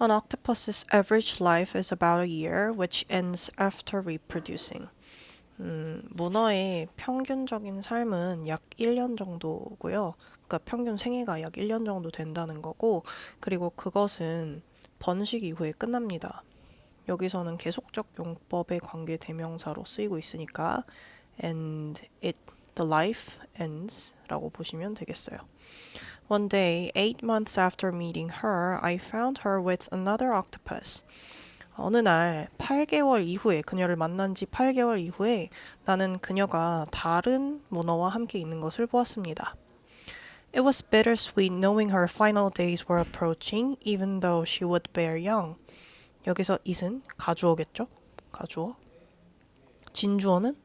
An octopus's average life is about a year, which ends after reproducing. 음, 문어의 평균적인 삶은 약 1년 정도고요. 그러니까 평균 생애가 약 1년 정도 된다는 거고, 그리고 그것은 번식 이후에 끝납니다. 여기서는 계속적 용법의 관계 대명사로 쓰이고 있으니까 and it the life ends 라고 보시면 되겠어요. One day, eight months after meeting her, I found her with another octopus. 어느 날 8개월 이후에 그녀를 만난 지 8개월 이후에 나는 그녀가 다른 문어와 함께 있는 것을 보았습니다. It was bittersweet knowing her final days were approaching, even though she would bear young. 여기서 it은 가주어겠죠? 가주어. 진주어는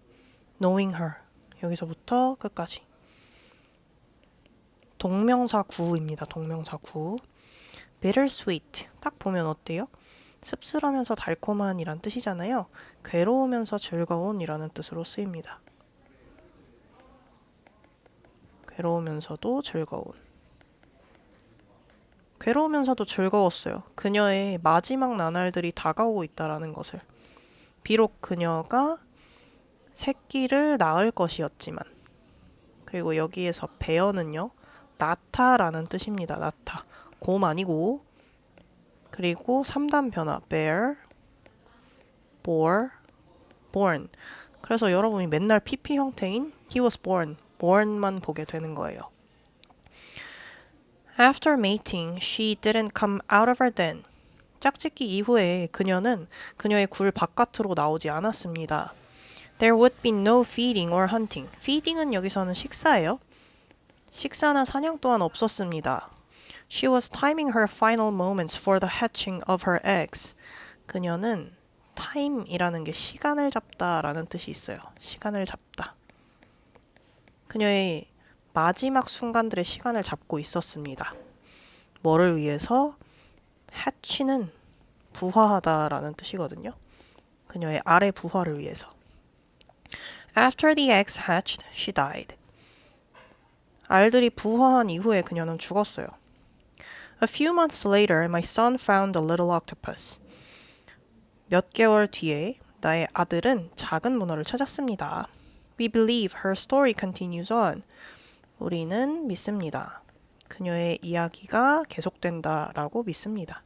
knowing her. 여기서부터 끝까지. 동명사 구입니다. 동명사 구. bittersweet. 딱 보면 어때요? 씁쓸하면서 달콤한 이란 뜻이잖아요. 괴로우면서 즐거운 이라는 뜻으로 쓰입니다. 괴로우면서도 즐거운. 괴로우면서도 즐거웠어요. 그녀의 마지막 나날들이 다가오고 있다라는 것을. 비록 그녀가 새끼를 낳을 것이었지만. 그리고 여기에서 베어는요. 나타라는 뜻입니다. 나타. 곰 아니고 그리고 3단 변화 bear, bore, born. 그래서 여러분이 맨날 PP 형태인 he was born, born만 보게 되는 거예요. After mating, she didn't come out of her den. 짝짓기 이후에 그녀는 그녀의 굴 바깥으로 나오지 않았습니다. There would be no feeding or hunting. feeding은 여기서는 식사예요. 식사나 사냥 또한 없었습니다. She was timing her final moments for the hatching of her eggs. 그녀는 time이라는 게 시간을 잡다라는 뜻이 있어요. 시간을 잡다. 그녀의 마지막 순간들의 시간을 잡고 있었습니다. 뭐를 위해서? hatch는 부화하다라는 뜻이거든요. 그녀의 아래 부화를 위해서. After the eggs hatched, she died. 알들이 부화한 이후에 그녀는 죽었어요. A few months later, my son found a little octopus. 몇 개월 뒤에 나의 아들은 작은 문어를 찾았습니다. We believe her story continues on. 우리는 믿습니다. 그녀의 이야기가 계속된다라고 믿습니다.